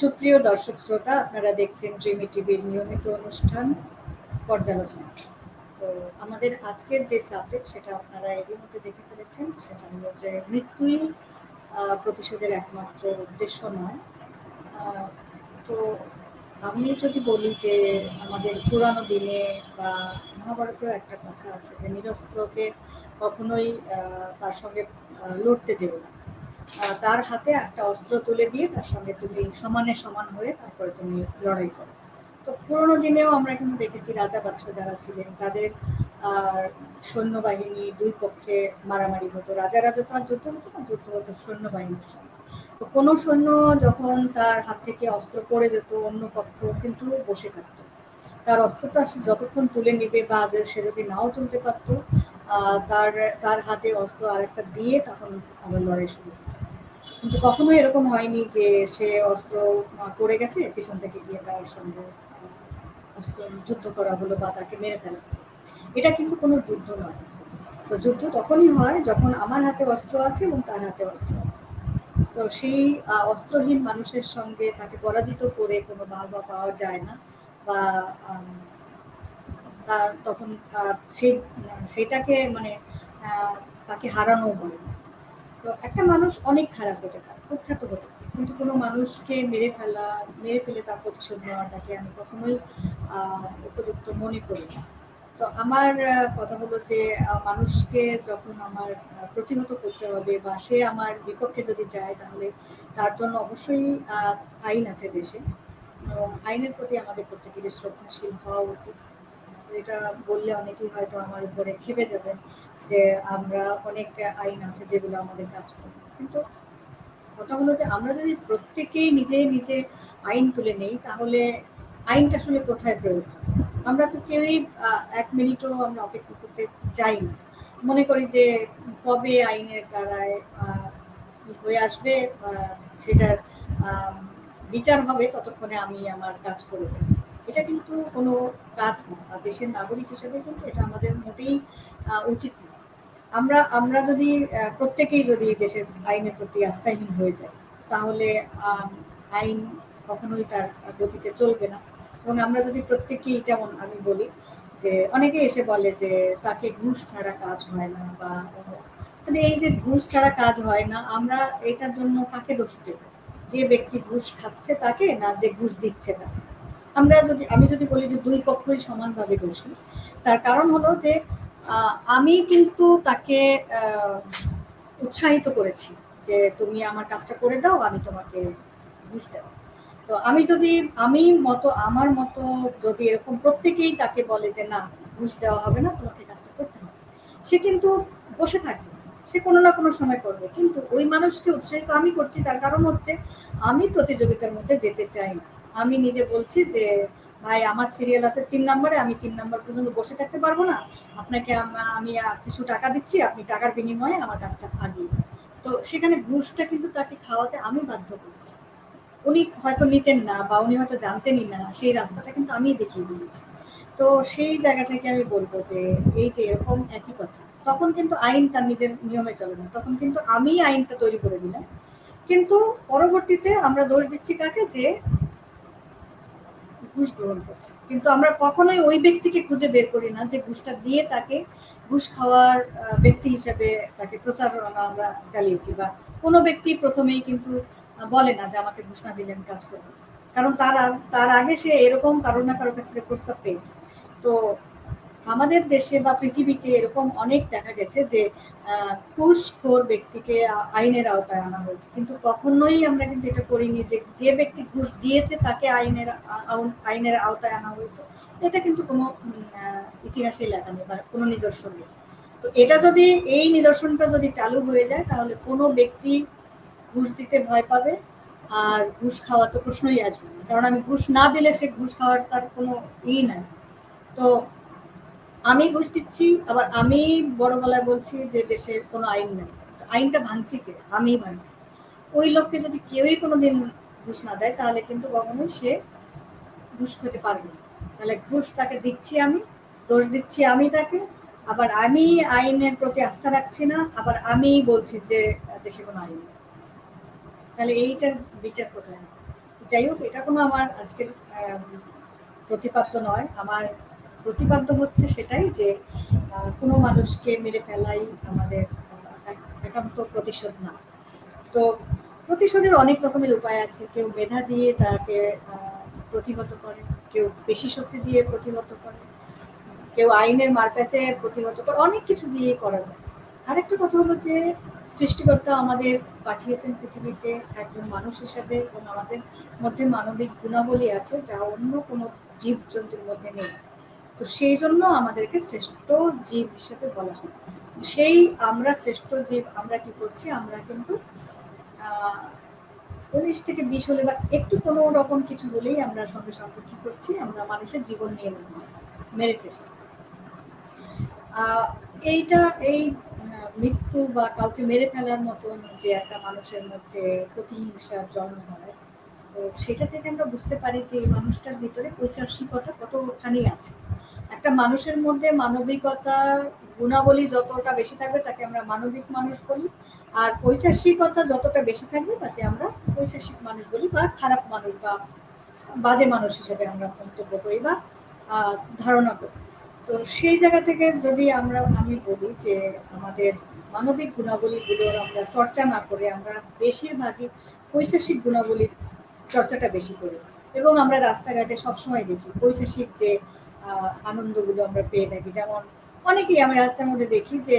সুপ্রিয় দর্শক শ্রোতা, আপনারা দেখছেন ড্রিমি টিভির নিয়মিত অনুষ্ঠান, পর্যালোচনা। তো আমাদের আজকের যে সাবজেক্ট সেটা আপনারা এরই মধ্যে দেখে ফেলেছেন, সেটা হলো যে মৃত্যুই প্রতিশোধের একমাত্র উদ্দেশ্য নয়। তো আমি যদি বলি যে আমাদের পুরানো দিনে বা মহাভারতেও একটা কথা আছে যে নিরস্ত্রকে কখনোই তার সঙ্গে লড়তে যেও না। তার হাতে একটা অস্ত্র তুলে দিয়ে তার সঙ্গে তুমি সমানে সমান হয়ে তারপরে তুমি লড়াই করো। তো পুরোনো দিনেও আমরা কিন্তু দেখেছি রাজা বাদশাহ যারা ছিলেন, তাদের সৈন্যবাহিনী দুই পক্ষে মারামারি হতো। রাজা রাজা তো আর যুদ্ধ হতো না, যুদ্ধ হতো সৈন্যবাহিনীর সঙ্গে। তো কোনো সৈন্য যখন তার হাত থেকে অস্ত্র পড়ে যেত, অন্য পক্ষ কিন্তু বসে থাকতো। তার অস্ত্রটা সে যতক্ষণ তুলে নিবে বা সে যদি নাও তুলতে পারতো তার তার হাতে অস্ত্র আরেকটা দিয়ে তখন আবার লড়াই শুরু কিন্তু কখনো এরকম হয়নি যে সে অস্ত্র পড়ে গেছে, পিছন থেকে গিয়ে তার সঙ্গে অস্ত্র যুদ্ধ করা হলো বা তাকে মেরে ফেলা এটা কিন্তু কোনো যুদ্ধ নয়। তো যুদ্ধ তখনই হয় যখন আমার হাতে অস্ত্র আছে এবং তার হাতে অস্ত্র আছে। তো সেই অস্ত্রহীন মানুষের সঙ্গে তাকে পরাজিত করে কোনো বাহবা পাওয়া যায় না বা তখন সেই সেটাকে মানে তাকে হারানো বলে তো একটা মানুষ অনেক খারাপ হতে পারে, কুখ্যাত হতে পারে। কিন্তু কোনো মানুষকে মেরে ফেলা, মেরে ফেলে তার প্রতিশোধ নেওয়াটাকে আমি কখনোই উপযুক্ত মনে করি না। তো আমার কথা হলো যে মানুষকে যখন আমার প্রতিহত করতে হবে বা সে আমার বিপক্ষে যদি যায়, তাহলে তার জন্য অবশ্যই আইন আছে দেশে। এবং আইনের প্রতি আমাদের প্রত্যেকেরই শ্রদ্ধাশীল হওয়া উচিত। এটা বললে অনেকেই হয়তো আমার উপরে খেপে যাবেন যে আমরা অনেক আইন আছে যেগুলো আমাদের কাজ করবে। কিন্তু কথা হলো যে আমরা যদি প্রত্যেকেই নিজে নিজে আইন তুলে নেই, তাহলে আইনটা আসলে কোথায় প্রয়োগ আমরা তো কেউই এক মিনিটও আমরা অপেক্ষা করতে চাই না। মনে করি যে কবে আইনের দ্বারায় হয়ে আসবে সেটার বিচার হবে, ততক্ষণে আমি আমার কাজ করে যাব এটা কিন্তু কোনো কাজ না। বা দেশের নাগরিক হিসেবে কিন্তু এটা আমাদের মোটেই উচিত না। আমরা আমরা যদি প্রত্যেকেই যদি দেশের আইনের প্রতি আস্থাহীন হয়ে যায় তাহলে আইন কখনোই তার গতিতে চলবে না। এবং আমরা যদি প্রত্যেকেই, যেমন আমি বলি, যে অনেকে এসে বলে যে তাকে ঘুষ ছাড়া কাজ হয় না বা তাহলে এই যে ঘুষ ছাড়া কাজ হয় না, আমরা এটার জন্য কাকে দোষ দেব? যে ব্যক্তি ঘুষ খাচ্ছে তাকে না যে ঘুষ দিচ্ছে তাকে? আমরা যদি, আমি যদি বলি যে দুই পক্ষই সমানভাবে দোষী, তার কারণ হলো যে আমি কিন্তু তাকে উৎসাহিত করেছি যে তুমি আমার কাজটা করে দাও, আমি তোমাকে ঘুষ দেবো তো আমি যদি, আমি মতো, আমার মতো যদি এরকম প্রত্যেকেই তাকে বলে যে না, ঘুষ দেওয়া হবে না, তোমাকে কাজটা করতে হবে, সে কিন্তু বসে থাকবে, সে কোনো না কোনো সময় করবে। কিন্তু ওই মানুষকে উৎসাহিত আমি করছি, তার কারণ হচ্ছে আমি প্রতিযোগিতার মধ্যে যেতে চাই না। আমি নিজে বলছি যে, ভাই, আমার সিরিয়াল আছে তিন নম্বরে, আমি তিন নম্বর পর্যন্ত বসে থাকতে পারব না। আপনাকে আমি কিছু টাকা দিচ্ছি, আপনি টাকার বিনিময়ে আমার কাজটা আগিয়ে তো সেখানে ঘুষটা কিন্তু তাকে খাওয়াতে আমি বাধ্য করেছি। উনি হয়তো নিতেন না বা উনি হয়তো জানতেনই না, সেই রাস্তাটা কিন্তু আমি দেখিয়ে দিয়েছি। তো সেই জায়গা থেকে আমি বলব যে, এই যে এরকম একই কথা, তখন কিন্তু আইন তার নিজের নিয়মে চলে না, তখন কিন্তু আমি আইনটা তৈরি করে দিলাম। কিন্তু পরবর্তীতে আমরা দোষ দিচ্ছি কাকে? যে ঘুষ গ্রহণ করছে। কিন্তু আমরা কখনোই ওই ব্যক্তিকে খুঁজে বের করি না যে ঘুষটা দিয়ে তাকে ঘুষ খাওয়ার ব্যক্তি হিসেবে তাকে প্রচারণা আমরা চালিয়েছি বা কোনো ব্যক্তি প্রথমেই কিন্তু বলে না যে আমাকে ঘুষ না দিলেন কাজ করব কারণ তার তার আগে সে এরকম কারও না কারও কাছ থেকে প্রস্তাব পেয়েছে। তো আমাদের দেশে বা পৃথিবীতে এরকম অনেক দেখা গেছে যে ঘুষখোর ব্যক্তিকে আইনের আওতায় আনা হয়েছে। কিন্তু কখনোই আমরা কিন্তু এটা করিনি যে যে ব্যক্তি ঘুষ দিয়েছে তাকে আইনের আইনের আওতায় আনা হয়েছে। এটা কিন্তু কোনো ইতিহাসে লেখা নেই বা কোনো নিদর্শন নেই। তো এটা যদি, এই নিদর্শনটা যদি চালু হয়ে যায়, তাহলে কোনো ব্যক্তি ঘুষ দিতে ভয় পাবে আর ঘুষ খাওয়া তো প্রশ্নই আসবে না। কারণ আমি ঘুষ না দিলে সে ঘুষ খাওয়ার তার কোনো ই নাই। তো আমি ঘুষ দিচ্ছি, আবার আমি বড় গলায় বলছি যে দেশের কোনো আইন নেই। আইনটা ভাঙছি কে? আমি ভাঙছি। ওই লোককে যদি কেউই কোনো দিন ঘুষ না দেয়, তাহলে কিন্তু কখনোই সে ঘুষ খেতে পারবে না। তাহলে ঘুষ তাকে দিচ্ছি আমি, দোষ দিচ্ছি আমি তাকে, আবার আমি আইনের প্রতি আস্থা রাখছি না, আবার আমি বলছি যে দেশে কোনো আইন নেই। তাহলে এইটার বিচার কোথায়? যাই হোক, এটা কোনো আমার আজকের প্রতিপাদ্য নয়। আমার প্রতিপাদ্য হচ্ছে সেটাই যে কোনো মানুষকে মেরে ফেলাই আমাদের একান্ত প্রতিশোধ না। তো প্রতিশোধের অনেক রকমের উপায় আছে। কেউ মেধা দিয়ে তাকে প্রতিহত করে, কেউ বেশি শক্তি দিয়ে প্রতিহত করে, কেউ আইনের মারপ্যাচে প্রতিহত করে, অনেক কিছু দিয়ে করা যায়। আরেকটা কথা হলো যে, সৃষ্টিকর্তা আমাদের পাঠিয়েছেন পৃথিবীতে একজন মানুষ হিসাবে এবং আমাদের মধ্যে মানবিক গুণাবলী আছে যা অন্য কোনো জীব জন্তুর মধ্যে নেই। তো সেই জন্য আমাদেরকে শ্রেষ্ঠ জীব হিসেবে বলা হয়। সেই আমরা শ্রেষ্ঠ জীব আমরা কি করছি? আমরা কিন্তু উনিশ থেকে বিশ হলে বা একটু কোনো রকম কিছু হলেই আমরা সঙ্গে সঙ্গে কি করছি, আমরা মানুষের জীবন নিয়ে নিচ্ছি, মেরে ফেলছি। এইটা, এই মৃত্যু বা কাউকে মেরে ফেলার মতন যে একটা মানুষের মধ্যে প্রতিহিংসার জন্ম হয়, তো সেটা থেকে আমরা বুঝতে পারি যে এই মানুষটার ভিতরে ঐচার্ষিকতা কতখানি আছে। একটা মানুষের মধ্যে মানবিকতা গুণাবলী যতটা বেশি থাকবে তাকে আমরা মানবিক মানুষ বলি, আর ঐচাসিকতা যতটা বেশি থাকবে তাকে আমরা ঐচাসিক মানুষ বলি বা খারাপ মানুষ বা বাজে মানুষ হিসেবে আমরা মন্তব্য করি বা ধারণা করি। তো সেই জায়গা থেকে যদি আমরা, আমি বলি যে আমাদের মানবিক গুণাবলীগুলোর আমরা চর্চা না করে আমরা বেশিরভাগই ঐচাসিক গুণাবলীর চর্চাটা বেশি করি। এবং আমরা রাস্তাঘাটে সবসময় দেখি ঐতিহাসিক যে আনন্দগুলো আমরা পেয়ে থাকি। যেমন অনেকেই আমি রাস্তার মধ্যে দেখি যে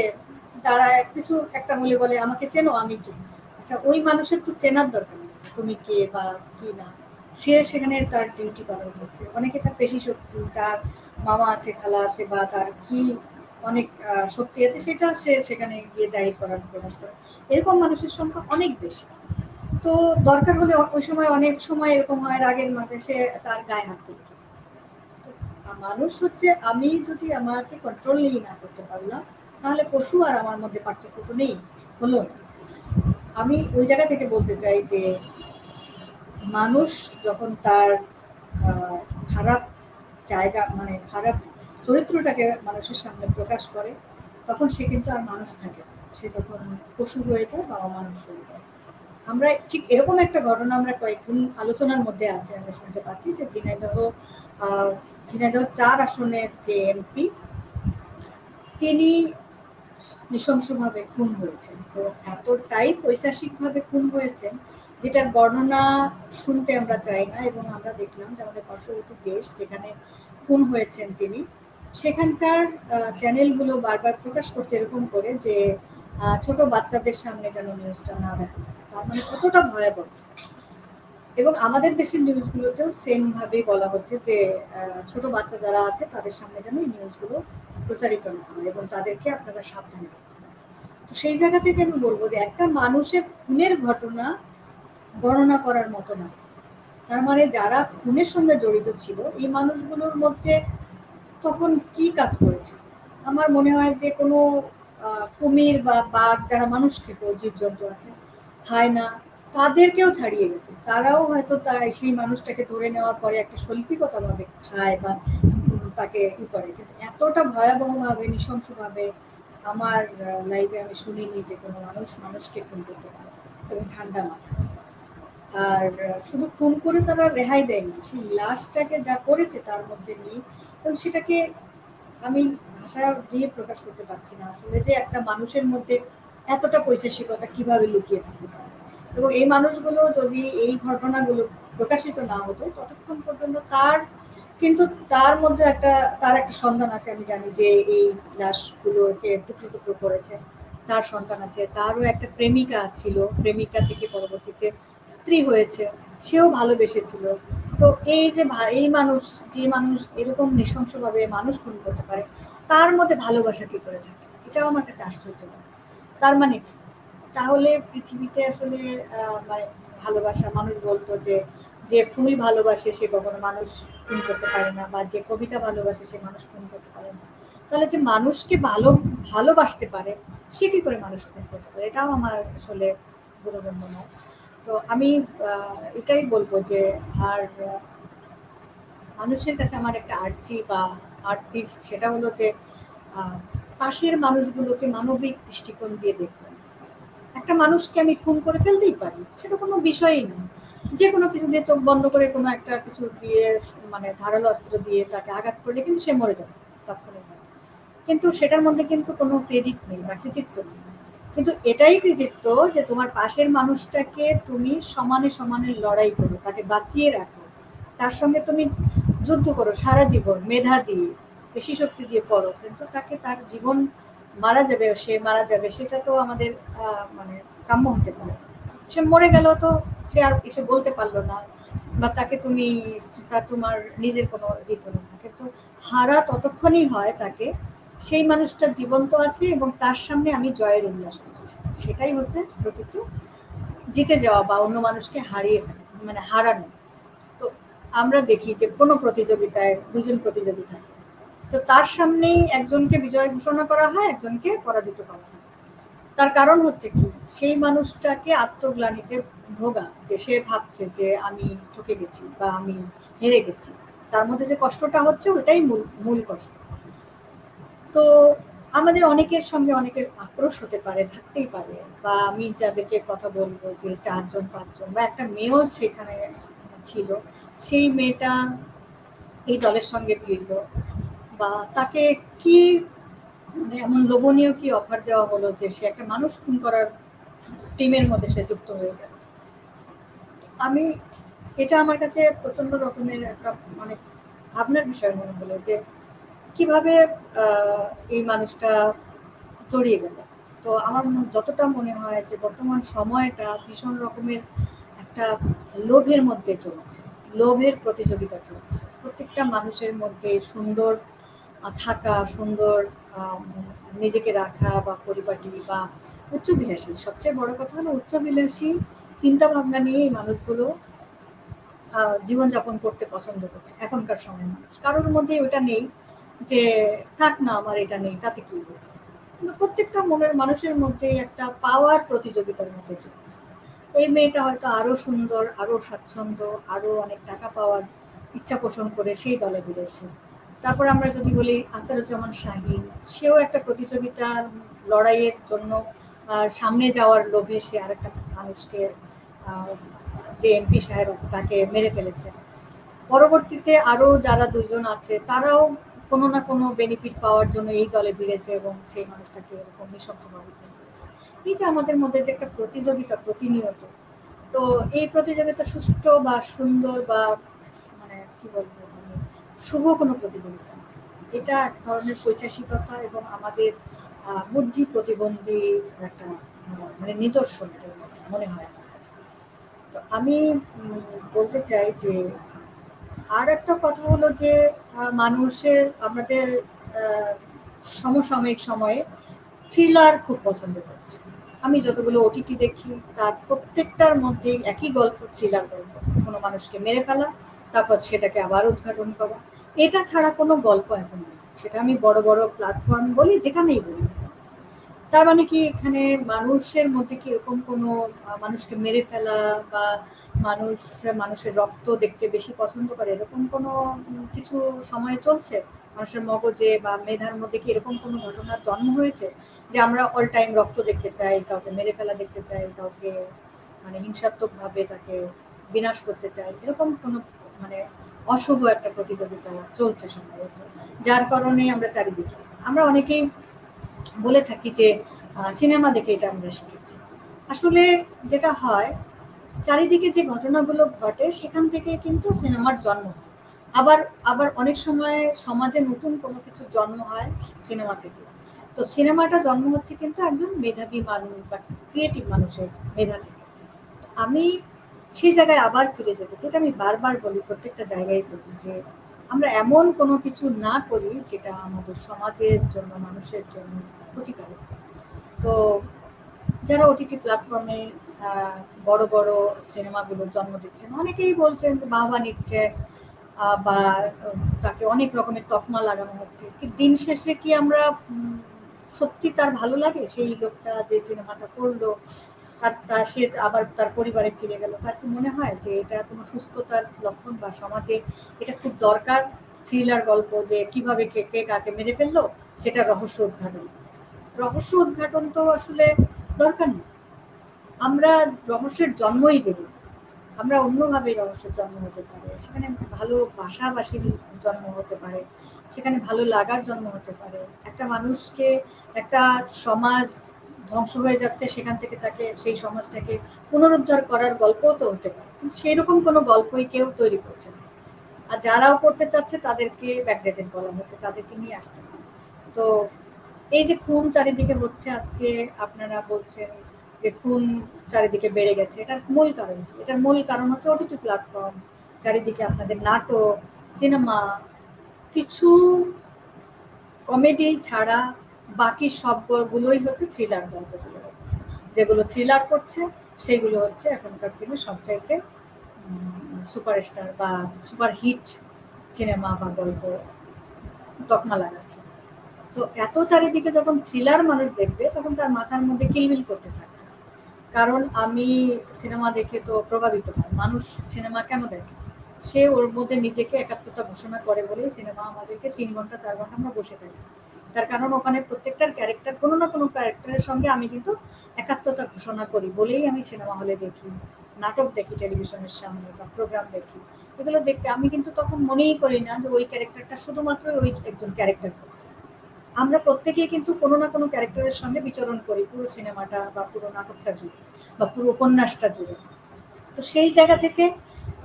তারা কিছু একটা হলে বলে, আমাকে চেনো, আমি কি? আচ্ছা ওই মানুষের তো চেনার দরকার নেই, তুমি কে বা কি না। সে সেখানে তার ডিউটি পালন করছে। অনেকে তার পেশি শক্তি, তার মামা আছে, খালা আছে বা তার কি অনেক শক্তি আছে, সেটা সে সেখানে গিয়ে জাহির করার প্রয়াস করে। এরকম মানুষের সংখ্যা অনেক বেশি। তো দরকার হলে ওই সময় অনেক সময় এরকম হয়, রাগের মাঝে সে তার গায়ে হাত তুলছে। মানুষ হচ্ছে, আমি যদি আমাকে কন্ট্রোল নিয়ে না করতে পারলাম, তাহলে পশু আর আমার মধ্যে পার্থক্য তো নেই। হলো, আমি ওই জায়গা থেকে বলতে চাই যে, মানুষ যখন তার খারাপ জায়গা মানে খারাপ চরিত্রটাকে মানুষের সামনে প্রকাশ করে, তখন সে কিন্তু আর মানুষ থাকে সে তখন পশু হয়ে যায় বা অমানুষ হয়ে যায়। আমরা ঠিক এরকম একটা ঘটনা আমরা কয়েকদিন আলোচনার মধ্যে আছে, আমরা শুনতে পাচ্ছি যে ঝিনাইদহ ঝিনাইদহ চার আসনের যে এমপি, তিনি নৃশংসভাবে খুন হয়েছেন। তো এতটাই পৈশাসিকভাবে খুন হয়েছেন, যেটার বর্ণনা শুনতে আমরা চাই না এবং আমরা দেখলাম যে আমাদের পার্শ্ববর্তী দেশ যেখানে খুন হয়েছেন তিনি, সেখানকার চ্যানেলগুলো বারবার প্রকাশ করছে এরকম করে যে ছোট বাচ্চাদের সামনে যেন নিউজটা না দেখা তার মানে কতটা ভয়াবহ। এবং আমাদের দেশের নিউজগুলোতেও সেম ভাবেই বলা হচ্ছে যে ছোট বাচ্চা যারা আছে, তাদের সামনে যেন এই নিউজগুলো প্রচারিত না হয় এবং তাদেরকে আপনারা সাবধানে তো সেই জায়গা থেকে আমি বলব যে, একটা মানুষের খুনের ঘটনা বর্ণনা করার মতো না। তার মানে যারা খুনের সঙ্গে জড়িত ছিল, এই মানুষগুলোর মধ্যে তখন কি কাজ করেছে? আমার মনে হয় যে কোনো কুমির বা বাঘ, যারা মানুষ খেত জীবজন্তু আছে খায় না। তাদেরকেও ছাড়িয়ে গেছে। তারাও হয়তো তাই সেই মানুষটাকে ধরে নেওয়ার পরে একটা শৈল্পিকতাভাবে খায় বা তাকে ই করে। কিন্তু এতটা ভয়াবহভাবে, নৃশংসভাবে আমার লাইফে আমি শুনিনি যে কোনো মানুষ, মানুষকে খুন করতে পারে এবং ঠান্ডা মাথা আর শুধু খুন করে তারা রেহাই দেয়নি, সেই লাশটাকে যা করেছে তার মধ্যে নিয়ে এবং সেটাকে আমি ভাষা দিয়ে প্রকাশ করতে পারছি না। আসলে যে একটা মানুষের মধ্যে এতটা পৈশাসিকতা কীভাবে লুকিয়ে থাকতে পারে? এবং এই মানুষগুলো যদি এই ঘটনাগুলো প্রকাশিত না হতো, ততক্ষণ পর্যন্ত তার কিন্তু তার মধ্যে একটা, তার একটা সন্তান আছে, আমি জানি যে এই লাশগুলোকে টুকরো টুকরো করেছে। তার সন্তান আছে, তারও একটা প্রেমিকা ছিল, প্রেমিকা থেকে পরবর্তীতে স্ত্রী হয়েছে, সেও ভালোবেসেছিল। তো এই যে এই মানুষ, যে মানুষ এরকম নৃশংসভাবে মানুষ খুন করতে পারে, তার মধ্যে ভালোবাসা কি করে থাকে? এটাও আমার কাছে আশ্চর্য তার মানে তাহলে পৃথিবীতে আসলে মানে ভালোবাসা, মানুষ বলতো যে যে ফুল ভালোবাসে সে কখনো মানুষ খুন করতে পারে না বা যে কবিতা ভালোবাসে সে মানুষ খুন করতে পারে না। তাহলে যে মানুষকে ভালো, ভালোবাসতে পারে, সে কি করে মানুষ খুন করতে পারে? এটাও আমার আসলে বোধগম্য নয়। তো আমি এটাই বলব যে, আর, মানুষের কাছে আমার একটা আর্জি বা আর্তি সেটা হলো যে পাশের মানুষগুলোকে মানবিক দৃষ্টিকোণ দিয়ে দেখবেন। একটা মানুষকে আমি খুন করে ফেলতেই পারি, সেটা কোনো বিষয়ই না। যে কোনো কিছু দিয়ে চোখ বন্ধ করে কোনো একটা কিছু দিয়ে মানে ধারালো অস্ত্র দিয়ে তাকে আঘাত করলে কিন্তু সে মরে যাবে তাৎক্ষণিকভাবে কিন্তু সেটার মধ্যে কিন্তু কোনো ক্রেডিট নেই বা কৃতিত্ব নেই। কিন্তু এটাই কৃতিত্ব যে তোমার পাশের মানুষটাকে তুমি সমানে সমানে লড়াই করো, তাকে বাঁচিয়ে রাখো। তার সঙ্গে তুমি যুদ্ধ করো সারা জীবন, মেধা দিয়ে। বেশি শক্তি দিয়ে পড়ো কিন্তু তাকে তার জীবন মারা যাবে, সে মারা যাবে, সেটা তো আমাদের মানে কাম্য হতে পারে। সে মরে গেল তো সে আর এসে বলতে পারল না, বা তাকে তুমি, তা তোমার নিজের কোনো জিত হলো না। কিন্তু হারা ততক্ষণই হয় তাকে, সেই মানুষটার জীবন্ত আছে এবং তার সামনে আমি জয়ের উল্লাস করছি। সেটাই হচ্ছে প্রকৃত জিতে যাওয়া বা অন্য মানুষকে হারিয়ে মানে হারানো। তো আমরা দেখি যে কোনো প্রতিযোগিতায় দুজন প্রতিযোগী থাকে তো তার সামনেই একজনকে বিজয় ঘোষণা করা হয়, একজনকে পরাজিত করা হয়। তার কারণ হচ্ছে কি, সেই মানুষটাকে আত্মগ্লানিতে ভোগা, যে সে ভাবছে যে আমি ঠকে গেছি বা আমি হেরে গেছি, তার মধ্যে যে কষ্টটা হচ্ছে ওটাই মূল মূল কষ্ট। তো আমাদের অনেকের সঙ্গে অনেকের আক্রোশ হতে পারে, থাকতেই পারে, বা আমি যাদেরকে কথা বলব যে চারজন, পাঁচজন বা একটা মেয়েও সেখানে ছিল, সেই মেয়েটা এই দলের সঙ্গে ভিড়ল বা তাকে কি মানে এমন লোভনীয় কি অফার দেওয়া হলো যে সে একটা মানুষ খুন করার টিমের মধ্যে সে যুক্ত হয়ে গেল? আমি, এটা আমার কাছে প্রচণ্ড রকমের একটা মানে ভাবনার বিষয় মনে হলো যে কীভাবে এই মানুষটা জড়িয়ে গেল? তো আমার যতটা মনে হয় যে বর্তমান সময়টা ভীষণ রকমের একটা লোভের মধ্যে চলছে, লোভের প্রতিযোগিতা চলছে। প্রত্যেকটা মানুষের মধ্যে সুন্দর থাকা, সুন্দর নিজেকে রাখা বা পরিপাটি বা উচ্চবিলাসী সবচেয়ে বড় কথা হলো উচ্চবিলাসী চিন্তা ভাবনা নিয়ে এই মানুষগুলো জীবনযাপন করতে পছন্দ করছে, এখনকার সময় মানুষ। কারোর মধ্যে ওটা নেই যে, থাক না, আমার এটা নেই, তাতে কি হয়েছে? কিন্তু প্রত্যেকটা মনের মানুষের মধ্যে একটা পাওয়ার প্রতিযোগিতার মধ্যে চলছে। এই মেয়েটা হয়তো আরও সুন্দর, আরও স্বাচ্ছন্দ্য, আরও অনেক টাকা পাওয়ার ইচ্ছা পোষণ করে সেই দলে ঘুরেছে তারপর আমরা যদি বলি আখতারুজ্জামান শাহিন সেও একটা প্রতিযোগিতার লড়াইয়ের জন্য সামনে যাওয়ার লোভে সে আরেকটা মানুষকে যে এমপি সাহেব আছে তাকে মেরে ফেলেছে। পরবর্তীতে আরও যারা দুজন আছে, তারাও কোনো না কোনো বেনিফিট পাওয়ার জন্য এই দলে ভিড়েছে এবং সেই মানুষটাকে এরকম নৃশংসভাবে করেছে। এই যে আমাদের মধ্যে যে একটা প্রতিযোগিতা প্রতিনিয়ত, তো এই প্রতিযোগিতা সুষ্ঠু বা সুন্দর বা মানে কি বলব? শুভ কোনো প্রতিযোগিতা এটা এক ধরনের পৈচাসিকতা এবং আমাদের বুদ্ধি প্রতিবন্ধীর একটা মানে নিদর্শন মনে হয় আমার কাছে। তো আমি বলতে চাই যে, আর একটা কথা হলো যে মানুষের, আমাদের সমসাময়িক সময়ে থ্রিলার খুব পছন্দ করছে। আমি যতগুলো ওটিটি দেখি, তার প্রত্যেকটার মধ্যে একই গল্প থ্রিলার গল্প কোনো মানুষকে মেরে ফেলা তারপর সেটাকে আবার উদ্ঘাটন করা এটা ছাড়া কোনো গল্প এখন নেই। সেটা আমি বড় বড় প্ল্যাটফর্ম বলি, যেখানেই বলি তার মানে কি, এখানে মানুষের মধ্যে কি এরকম কোনো মানুষকে মেরে ফেলা বা মানুষ মানুষের রক্ত দেখতে বেশি পছন্দ করে, এরকম কোনো কিছু সময় চলছে? মানুষের মগজে বা মেধার মধ্যে কি এরকম কোনো ঘটনার জন্ম হয়েছে? যে আমরা অল টাইম রক্ত দেখতে চাই, কাউকে মেরে ফেলা দেখতে চাই, কাউকে মানে হিংসাত্মকভাবে তাকে বিনাশ করতে চাই, এরকম কোনো মানে অশুভ একটা প্রতিযোগিতা চলছে সম্ভবত, যার কারণে আমরা চারিদিকে, আমরা অনেকেই বলে থাকি যে সিনেমা দেখে এটা আমরা শিখেছি। আসলে যেটা হয়, চারিদিকে যে ঘটনাগুলো ঘটে, সেখান থেকে কিন্তু সিনেমার জন্ম আবার আবার অনেক সময় সমাজে নতুন কোনো কিছু জন্ম হয় সিনেমা থেকে। তো সিনেমাটা জন্ম হচ্ছে কিন্তু একজন মেধাবী মানুষ বা ক্রিয়েটিভ মানুষের মেধা থেকে। আমি সেই জায়গায় আবার ফিরে যেতে যেটা আমি বারবার বলি, প্রত্যেকটা জায়গায় বলি যে, আমরা এমন কোনো কিছু না করি যেটা আমাদের সমাজের জন্য, মানুষের জন্য ক্ষতিকারক। তো যারা ওটিটি প্ল্যাটফর্মে বড় বড় সিনেমাগুলোর জন্ম দিচ্ছেন, অনেকেই বলছেন বাবা নিচ্ছে বা তাকে অনেক রকমের তকমা লাগানো হচ্ছে। দিন শেষে কি আমরা সত্যি তার ভালো লাগে? সেই লোকটা যে সিনেমাটা করল তার তা সে আবার তার পরিবারে ফিরে গেল। তার কি মনে হয় যে এটা কোনো সুস্থতার লক্ষণ বা সমাজে এটা খুব দরকার থ্রিলার গল্প যে কীভাবে কে কে কাকে মেরে ফেলল? সেটা রহস্য উদ্ঘাটন। রহস্য উদ্ঘাটন তো আসলে দরকার নেই। আমরা রহস্যের জন্মই দেব। আমরা অন্যভাবে রহস্যের জন্ম হতে পারে। সেখানে ভালো ভাষাভাষীর জন্ম হতে পারে। সেখানে ভালো লাগার জন্ম হতে পারে। একটা মানুষকে একটা সমাজ ধ্বংস হয়ে যাচ্ছে, সেখান থেকে তাকে সেই সমাজটাকে পুনরুদ্ধার করার গল্পও তো হতে পারে। কিন্তু সেই রকম কোনো গল্পই কেউ তৈরি করছে না। আর যারাও করতে চাচ্ছে, তাদেরকে ব্যাকডেটেড বলা হচ্ছে, তাদেরকে নিয়ে আসছে না। তো এই যে খুন চারিদিকে হচ্ছে, আজকে আপনারা বলছেন যে খুন চারিদিকে বেড়ে গেছে, এটার মূল কারণ কি? এটার মূল কারণ হচ্ছে ওটিটি প্ল্যাটফর্ম চারিদিকে আপনাদের নাটক সিনেমা কিছু কমেডি ছাড়া বাকি সবগুলোই হচ্ছে থ্রিলার গল্প চলে যাচ্ছে যেগুলো থ্রিলার করছে সেগুলো হচ্ছে এখনকার দিনে সবচাইতে সুপারস্টার বা সুপার হিট সিনেমা বা গল্প তকমা লাগাচ্ছে। তো এত চারিদিকে যখন থ্রিলার মানুষ দেখবে, তখন তার মাথার মধ্যে কিলবিল করতে থাকে। কারণ আমি সিনেমা দেখে তো প্রভাবিত হয় মানুষ সিনেমা কেন দেখে? সে ওর মধ্যে নিজেকে একাত্মতা ঘোষণা করে বলেই সিনেমা আমাদেরকে তিন ঘণ্টা, চার ঘণ্টা আমরা বসে থাকি। তার কারণ ওখানে প্রত্যেকটার ক্যারেক্টার কোনো না কোনো ক্যারেক্টারের সঙ্গে আমি কিন্তু একাত্মতা ঘোষণা করি বলেই আমি সিনেমা হলে দেখি, নাটক দেখি টেলিভিশনের সামনে বা প্রোগ্রাম দেখি। এগুলো দেখতে আমি কিন্তু তখন মনেই করি না যে ওই ক্যারেক্টারটা শুধুমাত্র ওই একজন ক্যারেক্টার করছে। আমরা প্রত্যেকেই কিন্তু কোনো না কোনো ক্যারেক্টারের সঙ্গে বিচরণ করি, পুরো সিনেমাটা বা পুরো নাটকটা জুড়ে বা পুরো উপন্যাসটা জুড়ে। তো সেই জায়গা থেকে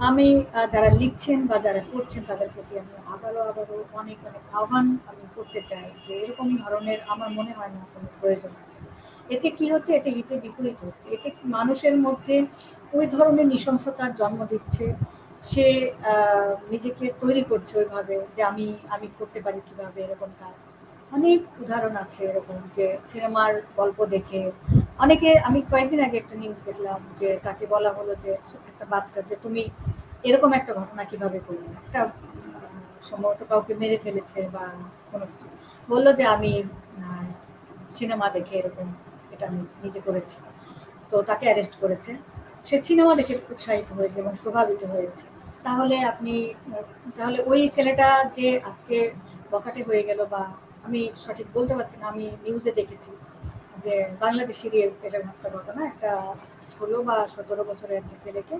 আমি যারা লিখছেন বা যারা করছেন তাদের প্রতি আমি আবারও আবারও অনেক অনেক আহ্বান আমি করতে চাই যে এরকম ধরনের আমার মনে হয় না কোনো প্রয়োজন আছে। এতে কি হচ্ছে? এতে হিতে বিপরীত হচ্ছে। এতে মানুষের মধ্যে ওই ধরনের নৃশংসতার জন্ম দিচ্ছে? সে নিজেকে তৈরি করছে ওইভাবে যে আমি আমি করতে পারি কীভাবে এরকম কাজ? অনেক উদাহরণ আছে এরকম যে সিনেমার গল্প দেখে। অনেকে, আমি কয়েকদিন আগে একটা নিউজ দেখলাম যে তাকে বলা হলো যে একটা বাচ্চা যে তুমি এরকম একটা ঘটনা কীভাবে করলে একটা, সম্ভবত কাউকে মেরে ফেলেছে বা কোনো কিছু। বলল যে আমি সিনেমা দেখে এরকম এটা আমি নিজে করেছি। তো তাকে অ্যারেস্ট করেছে। সে সিনেমা দেখে উৎসাহিত হয়েছে এবং প্রভাবিত হয়েছে। তাহলে আপনি, তাহলে ওই ছেলেটা যে আজকে বকাটে হয়ে গেল বা আমি সঠিক বলতে পারছি না, আমি নিউজে দেখেছি যে বাংলাদেশেরই এরকম একটা ঘটনা, একটা ষোলো বা সতেরো বছরের একটা ছেলেকে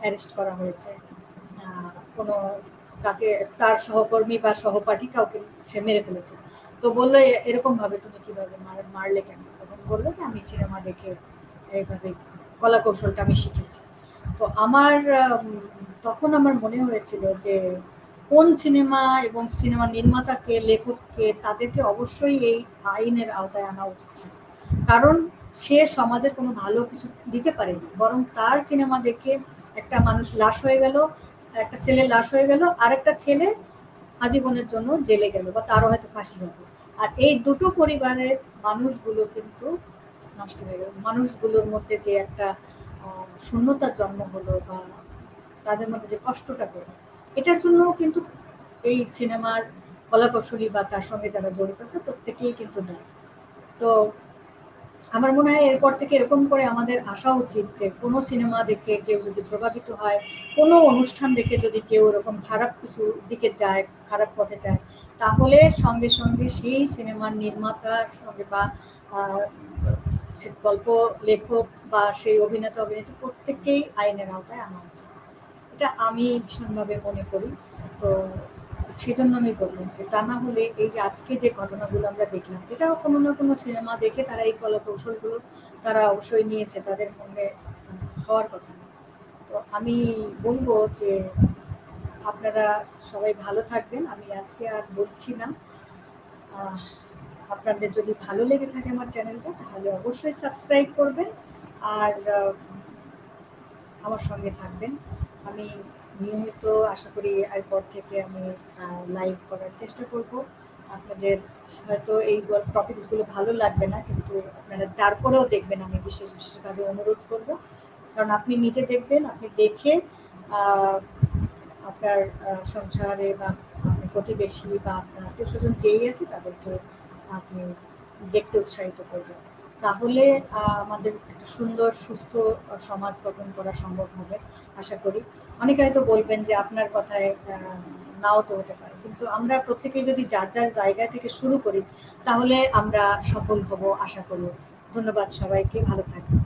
অ্যারেস্ট করা হয়েছে। কোনো কাকে, তার সহকর্মী বা সহপাঠী কাউকে সে মেরে ফেলেছে। তো বলল এরকম ভাবে তুমি কীভাবে মারলে কেন? তখন বলল যে, আমি সিনেমা দেখে এইভাবে কলা কৌশলটা আমি শিখেছি। তো আমার তখন আমার মনে হয়েছিল যে কোন সিনেমা এবং সিনেমা নির্মাতাকে, লেখককে, তাদেরকে অবশ্যই এই আইনের আওতায় আনা উচিত। কারণ সে সমাজের কোনো ভালো কিছু দিতে পারেনি। বরং তার সিনেমা দেখে একটা মানুষ লাশ হয়ে গেল, একটা ছেলে লাশ হয়ে গেল আর একটা ছেলে আজীবনের জন্য জেলে গেল বা তারও হয়তো ফাঁসি হবে। আর এই দুটো পরিবারের মানুষগুলো কিন্তু নষ্ট হয়ে গেল। মানুষগুলোর মধ্যে যে একটা শূন্যতার জন্ম হলো বা তাদের মধ্যে যে কষ্টটা পেল এটার জন্য কিন্তু এই সিনেমার কলাকৌশলী বা তার সঙ্গে যারা জড়িত আছে, প্রত্যেকেই কিন্তু দেয়। তো আমার মনে হয় এরপর থেকে এরকম করে আমাদের আসা উচিত যে কোনো সিনেমা দেখে কেউ যদি প্রভাবিত হয়, কোনো অনুষ্ঠান দেখে যদি কেউ এরকম খারাপ কিছু দিকে যায়, খারাপ পথে যায়, তাহলে সঙ্গে সঙ্গে সেই সিনেমার নির্মাতার সঙ্গে বা গল্প লেখক বা সেই অভিনেতা অভিনেত্রী প্রত্যেককেই আইনের আওতায় আনা উচিত। এটা আমি ভীষণভাবে মনে করি। তো সেজন্য আমি বললাম যে, তা না হলে এই যে আজকে যে ঘটনাগুলো আমরা দেখলাম, এটাও কোনো না কোনো সিনেমা দেখে তারা এই কলা কৌশলগুলো তারা অবশ্যই নিয়েছে, তাদের মনে হওয়ার কথা তো আমি বলব যে, আপনারা সবাই ভালো থাকবেন, আমি আজকে আর বলছি না। আপনাদের যদি ভালো লেগে থাকে আমার চ্যানেলটা, তাহলে অবশ্যই সাবস্ক্রাইব করবেন আর আমার সঙ্গে থাকবেন। আমি নিয়মিত আশা করি এরপর থেকে আমি লাইভ করার চেষ্টা করব। আপনাদের হয়তো এই টপিকসগুলো ভালো লাগবে না, কিন্তু আপনারা তারপরেও দেখবেন আমি বিশেষ বিশেষভাবে অনুরোধ করব। কারণ আপনি নিজে দেখবেন, আপনি দেখে আপনার সংসারে বা প্রতিবেশী বা আপনার আত্মীয় স্বজন যেই আছে তাদেরকে আপনি দেখতে উৎসাহিত করবেন। তাহলে আমাদের সুন্দর, সুস্থ সমাজ গঠন করা সম্ভব হবে, আশা করি। অনেকে হয়তো বলবেন যে আপনার কথায় নাও তো হতে পারে। কিন্তু আমরা প্রত্যেকেই যদি যার যার জায়গা থেকে শুরু করি, তাহলে আমরা সফল হব, আশা করব ধন্যবাদ সবাইকে, ভালো থাকবেন।